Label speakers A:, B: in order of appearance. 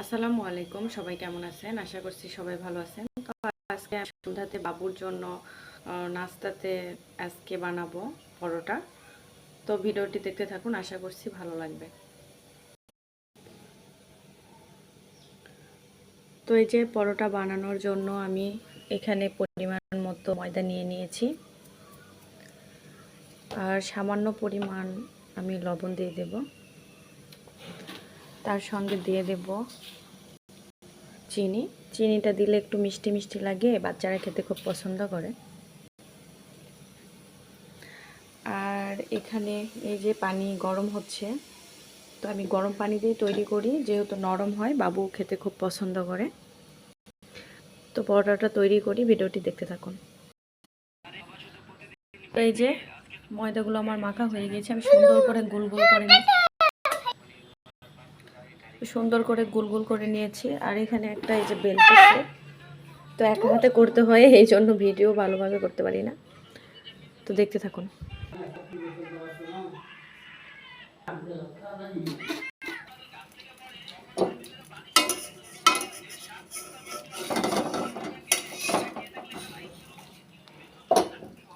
A: আসসালামু আলাইকুম, সবাই কেমন আছেন? আশা করছি সবাই ভালো আছেন। তো আজকে সন্ধ্যাতে বাবুর জন্য নাস্তাতে আজকে বানাবো পরোটা। তো ভিডিওটি দেখতে থাকুন, আশা করছি ভালো লাগবে। তো এই যে পরোটা বানানোর জন্য আমি এখানে পরিমাণ মতো ময়দা নিয়ে নিয়েছি। আর সামান্য পরিমাণ আমি লবণ দিয়ে দেব। তার সঙ্গে দিয়ে দেব চিনি। চিনিটা দিলে একটু মিষ্টি মিষ্টি লাগে, বাচ্চারা খেতে খুব পছন্দ করে। আর এখানে এই যে পানি গরম হচ্ছে, তো আমি গরম পানি দিয়ে তৈরি করি, যেহেতু নরম হয়, বাবু খেতে খুব পছন্দ করে। তো পরোটাটা তৈরি করি, ভিডিওটি দেখতে থাকুন। এই যে ময়দাগুলো আমার মাখা হয়ে গেছে, আমি সুন্দর করে গোল গোল করে নিই সুন্দর করে গোল গোল করে নিয়েছি। আর এখানে একটা এই যে বেল্ট আছে। তো এক হাতে করতে হয়, এই জন্য ভিডিও ভালোভাবে করতে পারি না। তো দেখতে থাকুন।